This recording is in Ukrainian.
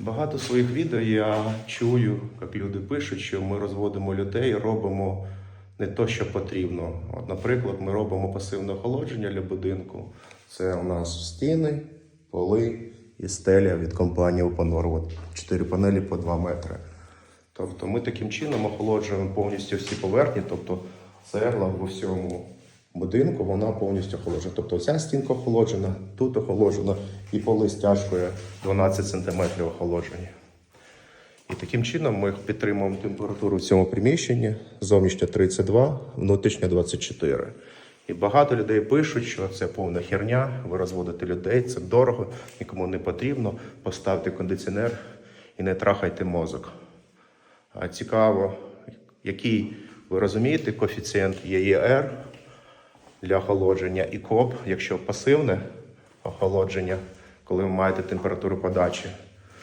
Багато своїх відео я чую, як люди пишуть, що ми розводимо людей, робимо не то, що потрібно. От, наприклад, ми робимо пасивне охолодження для будинку. Це у нас стіни, поли і стеля від компанії Openor. От чотири панелі по 2 метри. Тобто ми таким чином охолоджуємо повністю всі поверхні, тобто цегла в всьому будинку вона повністю охолоджена. Тобто ця стінка охолоджена, тут охолоджена і поли стяжкою 12 см охолоджені. І таким чином ми підтримуємо температуру в цьому приміщенні. Зовнішня 32, внутрішня 24. І багато людей пишуть, що це повна херня, ви розводите людей, це дорого, нікому не потрібно. Поставте кондиціонер і не трахайте мозок. А цікаво, який ви розумієте коефіцієнт ЄЄР для охолодження. І КОП, якщо пасивне охолодження, коли ви маєте температуру подачі